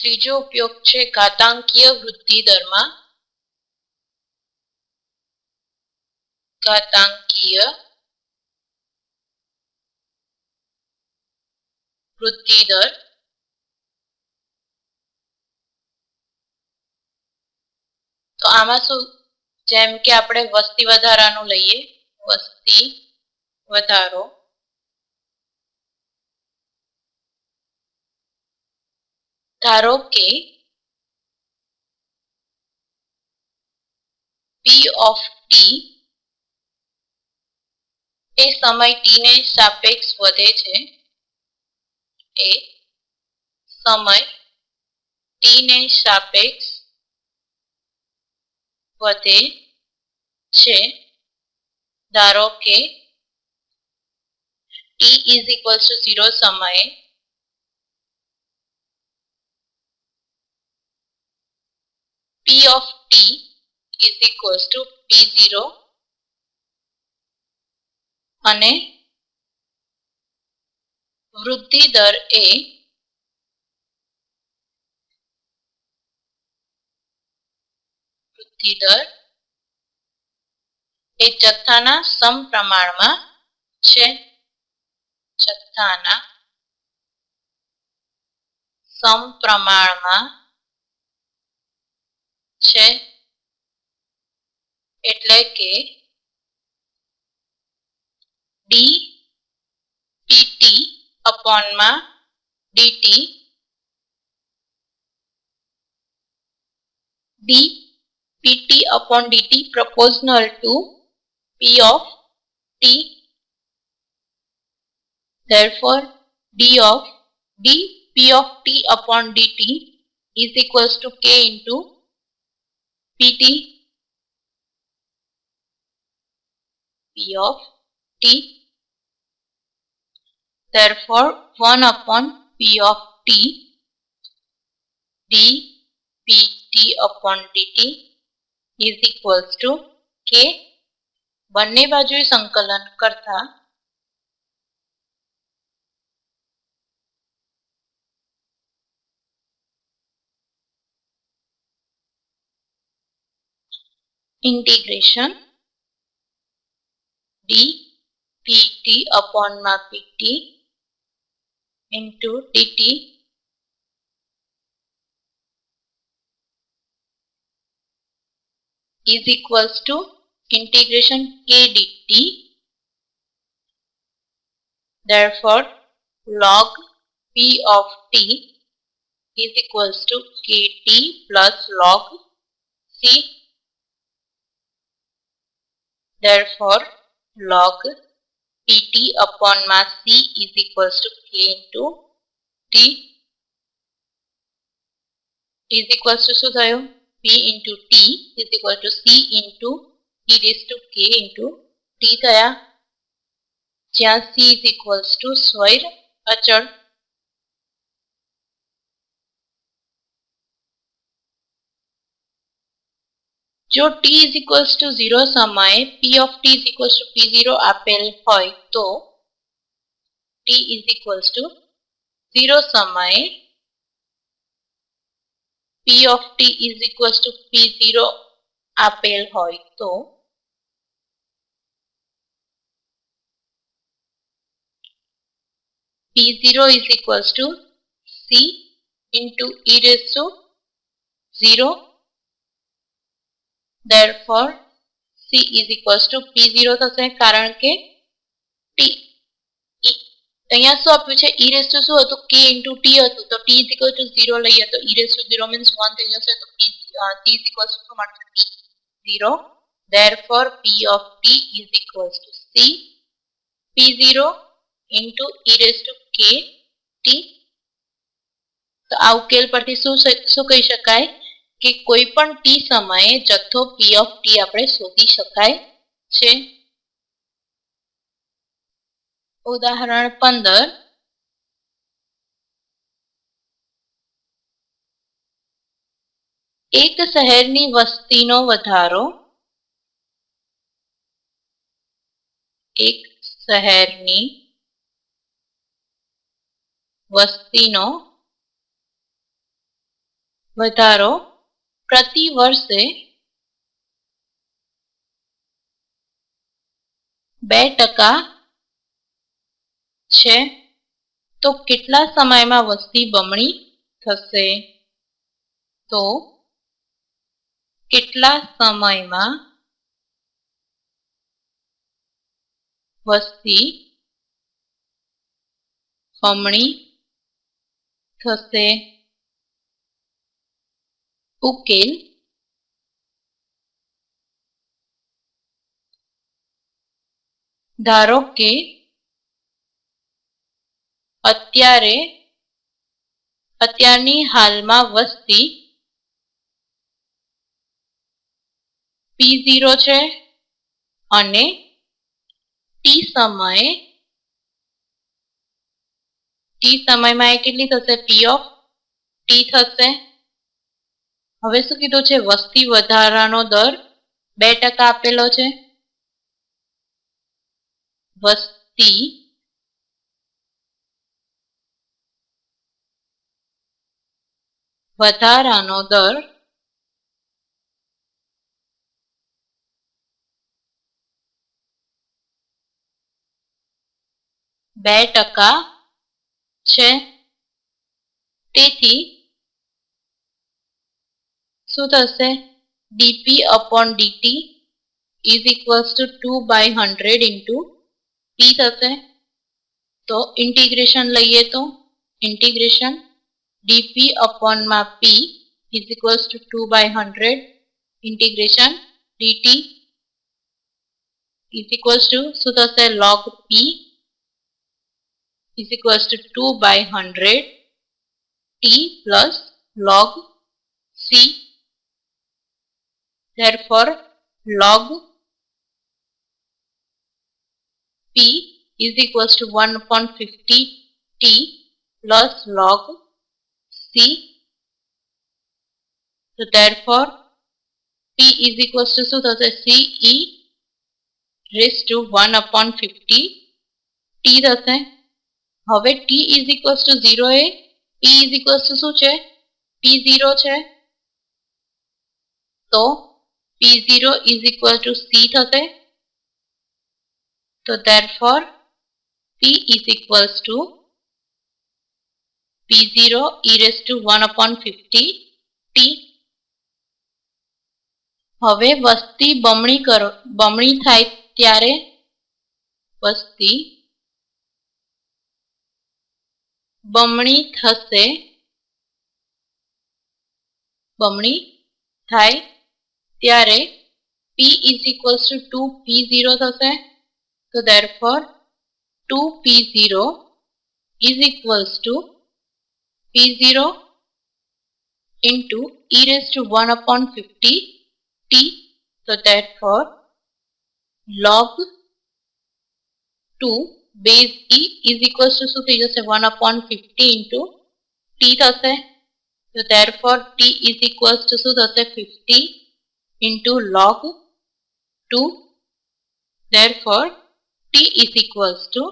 ત્રીજો ઉપયોગ છે ઘાતાંકીય વૃદ્ધિ દરમાં. ઘાતાંકીય વૃદ્ધિ દર. તો આમાં શું? જેમ કે આપણે વસ્તી વધારાનું લઈએ, વસ્તી વધારો. ધારો કે પી ઓફ ટી એ સમય ટી ને સાપેક્ષ વધે છે. એ સમય ટી ને સાપેક્ષ વધે છે. ધારો કે T is equals to zero સમયે of t is equals to p0 અને વૃદ્ધિ દર એ વૃદ્ધિ દર એ જથ્થાના સમપ્રમાણમાં છે. જથ્થાના સમપ્રમાણમાં છે એટલે કે D P T અપોનમાં D T D P T upon D T proportional to p of t therefore d of d p of t upon dt is equals to k into pt p of t therefore 1 upon p of t d pt upon dt is equals to k બંને બાજુએ સંકલન કરતા integration d pt upon ma pt into dt is equals to integration k dt therefore log p of t is equals to kt plus log c Therefore, log pt upon mass c is equals to k into t is equals to શું થયું p into t is equal to c into e raised to k into t થયા જ્યાં c is equals to સ્વૈર અચળ જો t is equals to 0 સમયે p of t is equals to p0 આપેલ હોય તો t is equals to 0 સમયે p of t is equals to p0 આપેલ હોય તો p0 is equals to c into e raised to 0 therefore c is equals to p0 થશે કારણ કે t અહીંયા શું આપ્યું છે e રેસ ટુ શું હતું k ઇન્ટુ t હતું તો t ઇઝ ઇક્વલ ટુ 0 લઈએ તો e રેસ ટુ 0 મીન્સ 1 થઈ જશે તો p t is equal to શું મળશે p 0 therefore p of t is equals to c p0 into e raised to k t તો આ ઉકેલ પરથી શું શું કહી શકાય કે કોઈ પણ ટી સમયે જથ્થો પી ઓફ ટી આપણે શોધી શકાય છે. ઉદાહરણ પંદર. એક શહેરની વસ્તીનો વધારો. એક શહેરની વસ્તીનો વધારો. પ્રતિ વર્ષે બે ટકા છે. તો કેટલા સમયમાં વસ્તી બમણી થશે? તો કેટલા સમયમાં વસ્તી બમણી થશે? ઉકેલ ધારો કે અત્યારે અત્યારની હાલમાં વસ્તી પી ઝીરો છે અને ટી સમયે ટી સમયમાં એ કેટલી થશે? પી ઓફ ટી થશે. હવે શું કીધું છે? વસ્તી વધારાનો દર બે ટકા આપેલો છે. વસ્તી વધારાનો દર બે ટકા છે. તેથી શું થશે d p upon d t is equals to two by hundred into p થશે તો ઇન્ટિગ્રેશન લઈએ તો integration DP અપોનમાં p is equals to two by hundred integration d t is equals to શું થશે log p is equals to 2 by 100 t plus log c. Therefore, log p is equals to 1 upon 50 t plus log c. So, therefore, p is equals to so thus c e raised to 1 upon 50 t થશે હવે t is equals to zero A P is equals to શું છે પી zero છે તો p zero is equal to c થશે તો therefore p is equals to p zero e raise to one upon fifty t હવે વસ્તી બમણી કરો બમણી થાય ત્યારે વસ્તી બમણી થશે બમણી થાય ત્યારે p is equals to two p zero થશે તો therefore two p zero is equals to p zero into e raised to 1 upon 50 t. So therefore log 2 base e is equals to શું થઈ જશે 1 upon 50 into t થશે તો therefore t is equals to શું થશે 50 into log 2 therefore t is equals to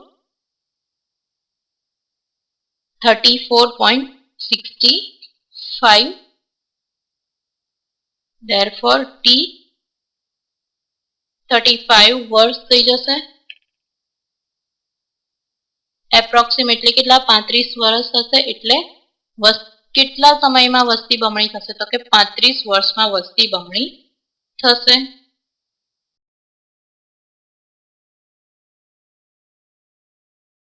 34.65 therefore t 35 વર્ષ થઈ જશે એપ્રોક્સિમેટલી કેટલા પાંત્રીસ વર્ષ થશે એટલે કેટલા સમયમાં વસ્તી બમણી થશે તો કે પાંત્રીસ વર્ષમાં વસ્તી બમણી Cussing